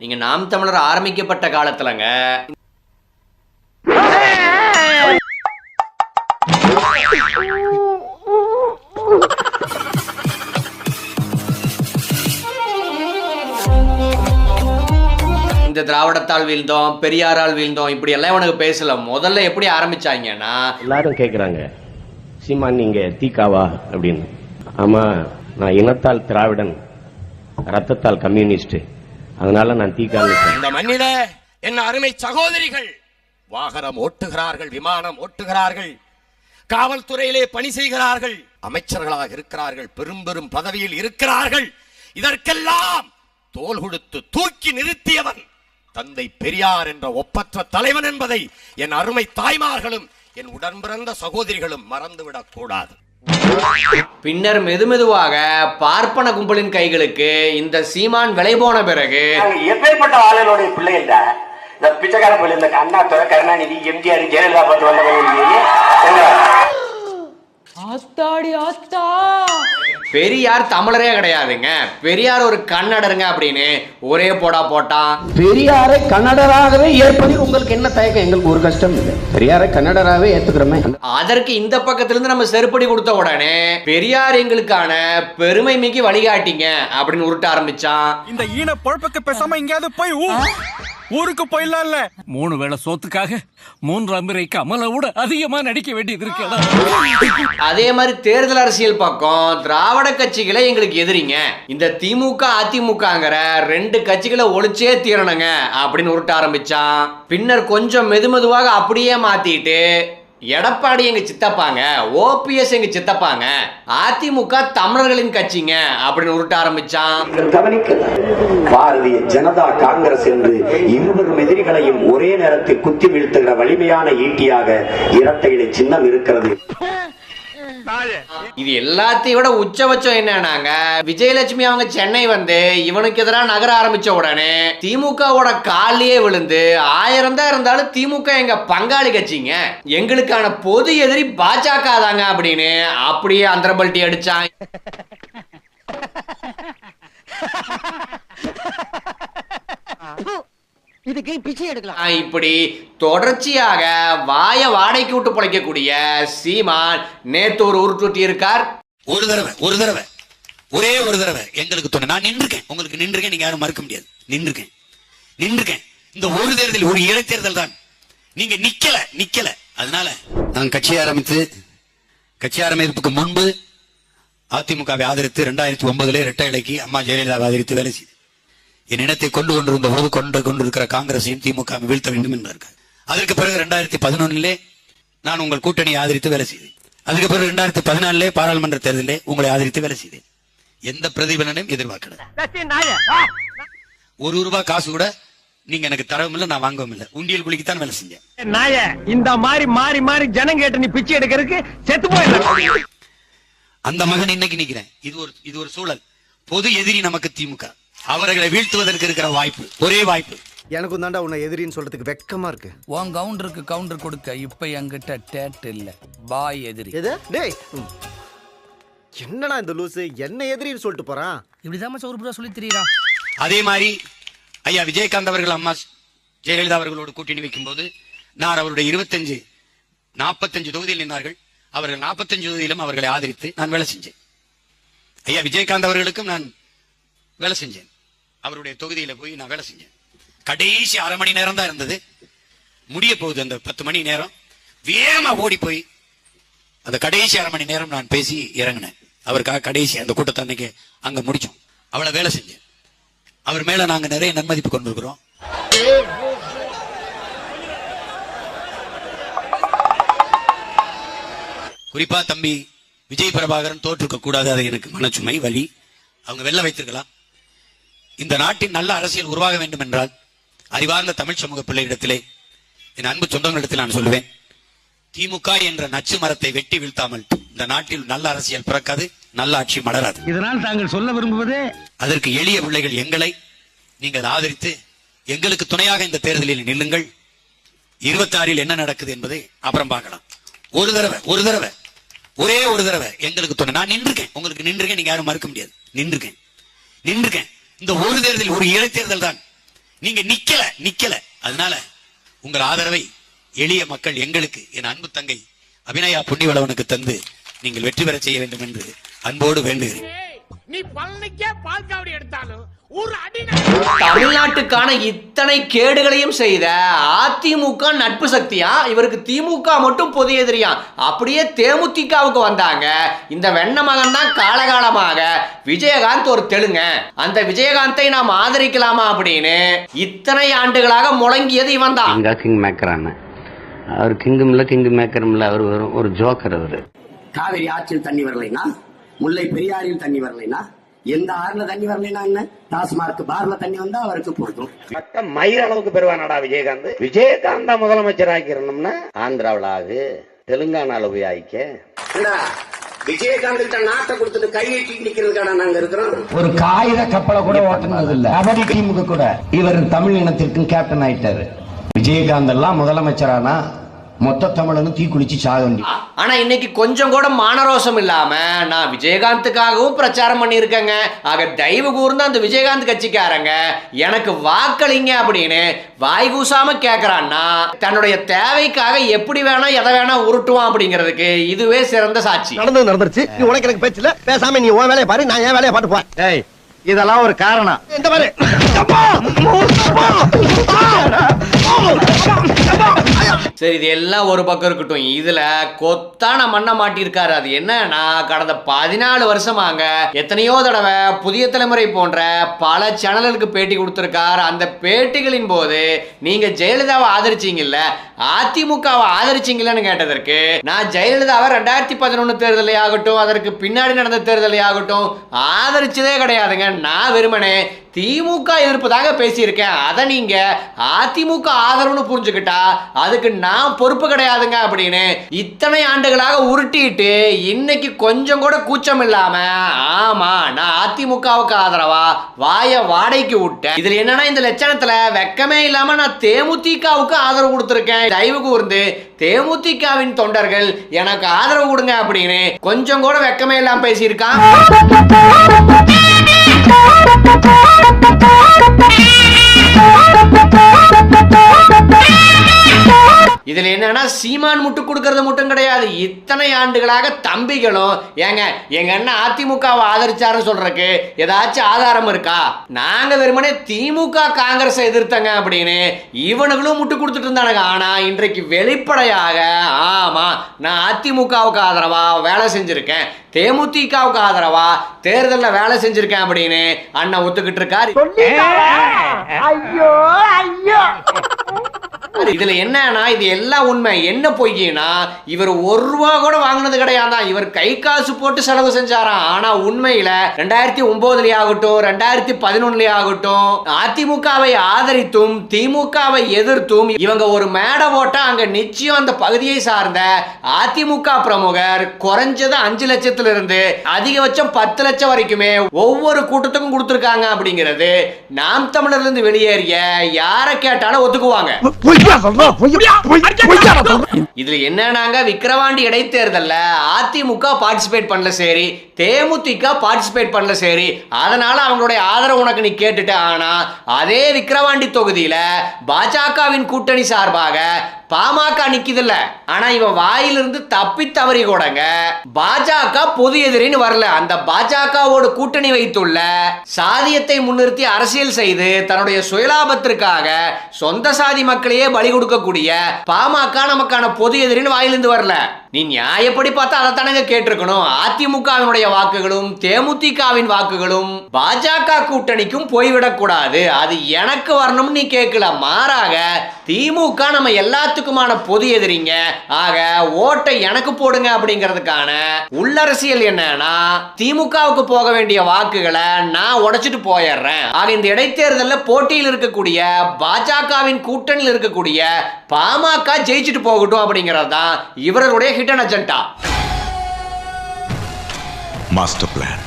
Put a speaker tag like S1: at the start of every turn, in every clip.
S1: நீங்க நாம் தமிழர் ஆரம்பிக்கப்பட்ட காலத்துலங்க. இந்த திராவிடத்தால் வீழ்ந்தோம் பெரியாரால் வீழ்ந்தோம் இப்படி எல்லாம் இவனுக்கு பேசல. முதல்ல எப்படி ஆரம்பிச்சாங்கன்னா
S2: எல்லாரும் கேக்குறாங்க. சீமான் நீங்க தீக்காவா அப்படின்னு. ஆமா நான் இனத்தால் திராவிடன் ரத்தத்தால் கம்யூனிஸ்ட் அதனால நான் தீக்கான்னு
S3: இந்த மண்ணில என் அருமை சகோதரிகள்? வாகனம் ஓட்டுகிறார்கள் விமானம் ஓட்டுகிறார்கள் காவல்துறையிலே பணி செய்கிறார்கள் அமைச்சர்களாக இருக்கிறார்கள் பெரும் பெரும் பதவியில் இருக்கிறார்கள். இதற்கெல்லாம் தோல் கொடுத்து தூக்கி நிறுத்தியவன் தந்தை பெரியார் என்ற ஒப்பற்ற தலைவன் என்பதை என் அருமை தாய்மார்களும் என் உடன் பிறந்த சகோதரிகளும் மறந்துவிடக் கூடாது
S1: பின்னர் மெதுமெதுவாக பார்ப்பன கும்பலின் கைகளுக்கு இந்த சீமான் விலை போன பிறகு
S4: எப்பேற்பட்ட ஆளுநருடைய பிள்ளைகள் தான் இந்த பிச்சைக்கார பிள்ளை இந்த அண்ணாதுரை கருணாநிதி எம்ஜிஆர் ஜெயலலிதா பார்த்து வந்த
S5: ஆத்தாடி ஆத்தா.
S1: பெரியார் தமிழரே கிடையாதுங்க. பெரியார் ஒரு கன்னடருங்க அப்படின்னு ஒரே போடா போட்டான்
S2: பெரியாரை கன்னடராகவே ஏற்பதில் உங்களுக்கு என்ன தயக்கம்? எங்களுக்கு ஒரு கஷ்டம் இல்லை. பெரியாரை கன்னடராகவே ஏத்துக்கிறோமே.
S1: அதற்கு இந்த பக்கத்திலிருந்து நம்ம செருப்படி கொடுத்த உடனே பெரியார் எங்களுக்கான பெருமை மிகு வழிகாட்டிங்க அப்படின்னு உருட்ட ஆரம்பிச்சான்.
S6: இந்த ஈன பொழப்புக்கு பேசாம எங்கேயாவது போய் ஊ- ஊருக்கு போயிடலாம்ல
S7: மூணு வேளை சோத்துக்காக மூன்றாம் முறை கமலை விட அதிகமா நடிக்க வேண்டியது இருக்கு
S1: அதே மாதிரி தேர்தல் அரசியல் பக்கம் திராவிட கட்சிகளே எங்களுக்கு எதிரிங்க. இந்த திமுக அதிமுகங்கிற ரெண்டு கட்சிகளை ஒழிச்சே தீரணுங்க அப்படின்னு உருட்ட ஆரம்பிச்சான். பின்னர் கொஞ்சம் மெதுமெதுவாக அப்படியே மாத்திட்டு எடப்பாடி எங்க சித்தப்பாங்க ஓபிஎஸ் எங்க சித்தப்பாங்க அதிமுக தமிழர்களின் கட்சிங்க அப்படின்னு உருட்ட ஆரம்பிச்சான்.
S4: கவனிக்க பாரதிய ஜனதா காங்கிரஸ் என்று இருவரும் எதிரிகளையும் ஒரே நேரத்தில் குத்தி வீழ்த்துகிற வலிமையான ஈட்டியாக இரட்டை இலை சின்னம் இருக்கிறது.
S1: இது எல்லாத்தையும் விட உச்சபட்சம் என்னன்னாங்க? விஜயலட்சுமி அவங்க சென்னை வந்து இவனுக்கு எதிராக நகர ஆரம்பிச்ச உடனே திமுகவோட காலிலேயே விழுந்து ஆயிரம் தான் இருந்தாலும் திமுக எங்க பங்காளி கட்சிங்க. எங்களுக்கான பொது எதிரி பாஜக தாங்க அப்படின்னு அப்படியே அந்தரபல்ட்டி அடிச்சான்.
S5: இதுக்கு பிச்சை எடுக்கலாம்?
S1: இப்படி தொடர்ச்சியாக வாய வாடகைக்கு விட்டு பிழைக்கக்கூடிய சீமான் நேத்து ஒரு உருட்டுட்டி இருக்கார்
S8: ஒரு தடவை ஒரு தடவை ஒரே ஒரு தடவை எங்களுக்கு துணை. நான் நின்றுக்கேன் உங்களுக்கு நின்றுக்கேன் நீங்க யாரும் மறுக்க முடியாது. நின்றுக்கேன் நின்றுக்கேன் இந்த ஒரு தேர்தல் ஒரு இடைத்தேர்தல் தான். நீங்க நிக்கல நிக்கல. அதனால நான் கட்சி ஆரம்பித்து கட்சி ஆரம்பிப்புக்கு முன்பு அதிமுகவை ஆதரித்து இரண்டாயிரத்தி ஒன்பதுல இரட்டை இலைக்கு அம்மா ஜெயலலிதாவை ஆதரித்து வேலை செய்து என் இனத்தை கொண்டு கொண்டிருந்த போது கொண்டு கொண்டிருக்கிற காங்கிரஸையும் திமுக வீழ்த்த வேண்டும் என்றார்கள் அதற்கு பிறகு ரெண்டாயிரத்தி பதினொன்னிலே நான் உங்கள் கூட்டணியை ஆதரித்து வேலை செய்தேன். அதுக்கு பிறகு ரெண்டாயிரத்தி பதினாலிலே பாராளுமன்ற தேர்தலிலே உங்களை ஆதரித்து வேலை செய்தேன். எந்த பிரதிபலனையும் எதிர்பார்க்கல. ஒரு ரூபாய் காசு கூட நீங்க எனக்கு தரவும் இல்லை நான் வாங்கவும் இல்லை. உண்டியல் குளிக்குத்தான் வேலை செஞ்சேன்.
S6: நாய இந்த மாதிரி மாறி மாறி ஜனம் கேட்டு நீ பிச்சை எடுக்கிறதுக்கு செத்து போயிடலாம்
S8: அந்த மகன் இன்னைக்கு நிக்கிறேன். இது ஒரு இது ஒரு சூழல். பொது எதிரி நமக்கு திமுக. அவர்களை வீழ்த்துவதற்கு இருக்கிற வாய்ப்பு ஒரே வாய்ப்பு.
S9: எனக்கும் தாண்டா உன்னை எதிரின்னு சொல்றதுக்கு வெக்கமா இருக்கு.
S7: உன் கவுண்டருக்கு கவுண்டர் கொடுக்க இப்ப என்கிட்ட டேட் இல்ல. பாய் எதிரி.
S9: எது? டேய். என்னடா இந்த லூசு? என்ன எதிரின்னு சொல்லிட்டு போறான்.
S7: இப்படிதான் சோறு புறா சொல்லி திரியறான்
S8: அதே மாதிரி ஐயா விஜயகாந்த் அவர்கள் அம்மா ஜெயலலிதா அவர்களோடு கூட்டணி வைக்கும்போது நான் அவருடைய இருபத்தஞ்சு நாற்பத்தஞ்சு தொகுதியில் நின்றார்கள். அவர்கள் நாற்பத்தஞ்சு தொகுதியிலும் அவர்களை ஆதரித்து நான் வேலை செஞ்சேன். ஐயா விஜயகாந்த் அவர்களுக்கும் நான் வேலை செஞ்சேன். அவருடைய தொகுதியில போய் நான் வேலை செஞ்சேன். கடைசி அரை மணி நேரம் தான் இருந்தது. முடிய போகுது அந்த பத்து மணி நேரம். வேகமா ஓடி போய் அந்த கடைசி அரை மணி நேரம் நான் பேசி இறங்கினேன். அவருக்காக கடைசி அந்த கூட்டத்தை அன்னைக்கு அங்க முடிச்சோம். அவளை வேலை செஞ்சேன். அவர் மேல நாங்க நிறைய நன்மதிப்பு கொண்டிருக்கிறோம். குறிப்பா தம்பி விஜய் பிரபாகரன் தோற்றுக்க கூடாது அது எனக்கு மனச்சுமை வலி. அவங்க வெளில வைத்திருக்கலாம். இந்த நாட்டின் நல்ல அரசியல் உருவாக வேண்டும் என்றால் அறிவார்ந்த தமிழ் சமூக பிள்ளையிடத்திலே என் அன்பு சொந்தங்களிடத்தில் நான் சொல்லுவேன். திமுக என்ற நச்சு மரத்தை வெட்டி வீழ்த்தாமல் இந்த நாட்டில் நல்ல அரசியல் பிறக்காது நல்ல ஆட்சி மலராது.
S6: இதனால் தாங்கள் சொல்ல விரும்புவது?
S8: அதற்கு எளிய பிள்ளைகள் எங்களை நீங்கள் ஆதரித்து எங்களுக்கு துணையாக இந்த தேர்தலில் நில்லுங்கள். இருபத்தாறில் என்ன நடக்குது என்பதை அப்புறம் பார்க்கலாம். ஒரு தடவை ஒரு தடவை ஒரே ஒரு தடவை எங்களுக்கு துணை. நான் நின்றுக்கேன் உங்களுக்கு நின்றுக்கேன் நீங்க யாரும் மறுக்க முடியாது. நின்றுக்கேன் நின்றுக்கேன் இந்த ஒரு தேர்தல் ஒரு இடைத்தேர்தல் தான். நீங்க நிக்கல நிக்கல. அதனால உங்கள் ஆதரவை எளிய மக்கள் எங்களுக்கு என் அன்பு தங்கை அபிநயா புண்ணிவளவனுக்கு தந்து நீங்கள் வெற்றி பெற செய்ய வேண்டும் என்று அன்போடு வேண்டுகிறேன்.
S6: நீ பழனிக்கே பால் காவடி எடுத்தாலும்
S1: தமிழ்நாட்டுக்கான இத்தனை கேடுகளையும் செய்த அதிமுக நட்பு சக்தியா? இவருக்கு திமுக மட்டும் பொது எதிரியா? அப்படியே தேமுதிகவுக்கு வந்தாங்க. இந்த வெண்ண மகன் தான் காலகாலமாக. விஜயகாந்த் ஒரு தெலுங்க. அந்த விஜயகாந்தை நாம் ஆதரிக்கலாமா அப்படின்னு இத்தனை ஆண்டுகளாக முழங்கியது இவன் தான்.
S10: கிங் மேக்கரான அவர் கிங்கும் இல்ல கிங் மேக்கரும் இல்ல அவர் ஒரு ஜோக்கர் அவரு.
S4: காவிரி ஆற்றில் தண்ணி வரலைனா? முல்லை பெரியாறில் தண்ணி வரலைனா? எந்த ஆறுல தண்ணி வரலைனா என்ன? டாஸ்மார்க் பார்ல தண்ணி வந்தா அவருக்கு போதும்
S2: மயிர் அளவுக்கு பெறுவானடா விஜயகாந்த். விஜயகாந்தா முதலமைச்சர் ஆக்கிரணும்னா ஆந்திராவில் ஆகு தெலுங்கானால போய் ஆயிக்க.
S4: விஜயகாந்த் கிட்ட நாட்டை கொடுத்துட்டு கை நீட்டி நிக்கிறதுக்கான நாங்க இருக்கிறோம்?
S10: ஒரு காகித கப்பலை கூட ஓட்டுனது இல்ல கபடி டீமுக்கு கூட. இவர் தமிழ் இனத்திற்கும் கேப்டன் ஆயிட்டாரு. விஜயகாந்த் எல்லாம் முதலமைச்சரானா? மொத்த தமிழனும் தீக்குளிச்சு சாக வேண்டி.
S1: ஆனா இன்னைக்கு கொஞ்சம் கூட மானரோசம் இல்லாம நான் விஜயகாந்துக்காகவும் பிரச்சாரம் பண்ணியிருக்கேங்க. ஆக தயவு கூர்ந்து அந்த விஜயகாந்த் கட்சிக்காரங்க எனக்கு வாக்களிங்க அப்படின்னு வாய் கூசாம கேக்குறான்னா தன்னுடைய தேவைக்காக எப்படி வேணா எதை வேணா உருட்டுவான் அப்படிங்கிறதுக்கு இதுவே சிறந்த சாட்சி.
S9: நடந்தது நடந்துருச்சு. நீ உனக்கு எனக்கு பேச்சு இல்ல பேசாம நீ உன் வேலையை பாரு நான் என் வேலையை பாட்டு போறேன்
S6: ஏய் இதெல்லாம் ஒரு காரணம்.
S9: இந்த மாதிரி
S1: சரி இது எல்லாம் ஒரு பக்கம் இருக்கட்டும். இதுல கொத்தான மண்ணை மாட்டியிருக்காரு. அது என்னன்னா கடந்த பதினாலு வருஷமாங்க எத்தனையோ தடவை புதிய தலைமுறை போன்ற பல சேனல்களுக்கு பேட்டி கொடுத்திருக்காரு. அந்த பேட்டிகளின் போது நீங்க ஜெயலலிதாவை ஆதரிச்சீங்கல்ல அதிமுகவை ஆதரிச்சீங்கன்னு கேட்டதற்கு நான் ஜெயலலிதாவை ரெண்டாயிரத்தி பதினொன்னு தேர்தலே ஆகட்டும் அதற்கு பின்னாடி நடந்த தேர்தலே ஆகட்டும் ஆதரிச்சதே கிடையாதுங்க. நான் வெறுமனே திமுக எதிர்ப்பு தாங்க பேசியிருக்கேன். அதை நீங்க அதிமுக ஆதரவுன்னு புரிஞ்சுக்கிட்டா அதுக்கு நான் பொறுப்பு கிடையாதுங்க அப்படின்னு இத்தனை ஆண்டுகளாக உருட்டிட்டு இன்னைக்கு கொஞ்சம் கூட கூச்சம் இல்லாம ஆமா நான் அதிமுகவுக்கு ஆதரவா? வாய வாடகைக்கு விட்டேன். இதுல என்னன்னா இந்த லட்சணத்துல வெக்கமே இல்லாம நான் தேமுதிகவுக்கு ஆதரவு கொடுத்துருக்கேன். தயவு கூர்ந்து தேமுதிகவின் தொண்டர்கள் எனக்கு ஆதரவு கொடுங்க அப்படின்னு கொஞ்சம் கூட வெக்கமே இல்லாம பேசியிருக்கான். இதுல என்னன்னா சீமான் முட்டு கொடுக்கறது மட்டும் கிடையாது. இத்தனை ஆண்டுகளாக தம்பிகளும் ஏங்க எங்க அண்ணன் அதிமுகவை ஆதரிச்சாருன்னு சொல்றதுக்கு ஏதாச்சும் ஆதாரம் இருக்கா? நாங்க வெறுமனே திமுக காங்கிரஸ் எதிர்த்தங்க அப்படின்னு இவனுங்களும் முட்டு கொடுத்துட்டு இருந்தானுங்க. ஆனா இன்றைக்கு வெளிப்படையாக ஆமா நான் அதிமுகவுக்கு ஆதரவா? வேலை செஞ்சிருக்கேன். தேமுதிகவுக்கு ஆதரவா? தேர்தல்ல வேலை செஞ்சிருக்கேன் அப்படின்னு அண்ணன் ஒத்துக்கிட்டு இருக்காரு.
S6: ஐயோ ஐயோ.
S1: இதுல என்னன்னா இது எல்லாம் உண்மை. என்ன பொய்யினா இவர் ஒரு ரூபா கூட வாங்கினது கிடையாதான் இவர் கை காசு போட்டு செலவு செஞ்சாராம் ஆனா உண்மையில ரெண்டாயிரத்தி ஒன்பதுலயே ஆகட்டும் ரெண்டாயிரத்தி பதினொன்னுலயே ஆகட்டும் அதிமுகவை ஆதரித்தும் திமுகவை எதிர்த்தும் இவங்க ஒரு மேடை போட்டா அங்க நிச்சயம் அந்த பகுதியை சார்ந்த அதிமுக பிரமுகர் குறைஞ்சது அஞ்சு லட்சத்துல இருந்து அதிகபட்சம் பத்து லட்சம் வரைக்குமே ஒவ்வொரு கூட்டத்துக்கும் கொடுத்துருக்காங்க அப்படிங்கிறது நாம் தமிழர்ல இருந்து வெளியேறிய யாரை கேட்டாலும் ஒத்துக்குவாங்க. இதுல என்னன்னாங்க விக்கிரவாண்டி இடைத்தேர்தல்ல? அதிமுக பார்ட்டிசிபேட் பண்ணல சரி தேமுதிக பார்ட்டிசிபேட் பண்ணல சரி. அதனால அவங்களுடைய ஆதரவு உனக்கு நீ கேட்டுட்ட. ஆனா அதே விக்கிரவாண்டி தொகுதியில பாஜகவின் கூட்டணி சார்பாக பாமக நிக்குதுல்ல. ஆனா இவன் வாயிலிருந்து தப்பி தவறி கூடங்க. பாஜக பொது எதிரின்னு வரல. அந்த பாஜகவோட கூட்டணி வைத்துள்ள சாதியத்தை முன்னிறுத்தி அரசியல் செய்து தன்னுடைய சுயலாபத்திற்காக சொந்த சாதி மக்களையே பலி கொடுக்கக்கூடிய பாமக நமக்கான பொது எதிரின்னு வாயிலிருந்து வரல. நீ நியாயப்படி பார்த்தா அதை தானங்க கேட்டிருக்கணும். அதிமுகவினுடைய வாக்குகளும் தேமுதிகவின் வாக்குகளும் பாஜக கூட்டணிக்கும் போய்விடக் கூடாது அது எனக்கு வரணும்னு நீ கேட்கல. மாறாக திமுக நம்ம எல்லாத்துக்குமான பொது எதிரிங்க. ஆக ஓட்டை எனக்கு போடுங்க அப்படிங்கிறதுக்கான உள்ளரசியல் என்னன்னா திமுகவுக்கு போக வேண்டிய வாக்குகளை நான் உடைச்சிட்டு போயிடுறேன். ஆக இந்த இடைத்தேர்தலில் போட்டியில் இருக்கக்கூடிய பாஜகவின் கூட்டணியில் இருக்கக்கூடிய பாமக ஜெயிச்சுட்டு போகட்டும் அப்படிங்கிறது தான் இவர்களுடைய ஹிடன் அஜெண்டா
S11: மாஸ்டர் பிளான்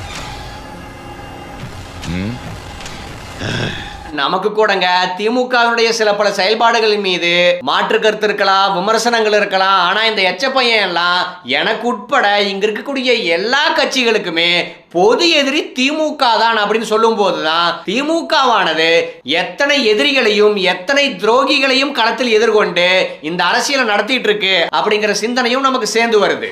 S1: நமக்கு கூடங்க. திமுகவினுடைய சில பல செயல்பாடுகளின் மீது மாற்று கருத்து இருக்கலாம் விமர்சனங்கள் இருக்கலாம். ஆனா இந்த எச்ச பையன் எல்லாம் எனக்கு உட்பட இங்க இருக்கக்கூடிய எல்லா கட்சிகளுக்குமே பொது எதிரி திமுக தான் அப்படின்னு சொல்லும் போதுதான் திமுகவானது எத்தனை எதிரிகளையும் எத்தனை துரோகிகளையும் களத்தில் எதிர்கொண்டு இந்த அரசியலை நடத்திட்டு இருக்கு அப்படிங்கிற சிந்தனையும் நமக்கு சேர்ந்து வருது.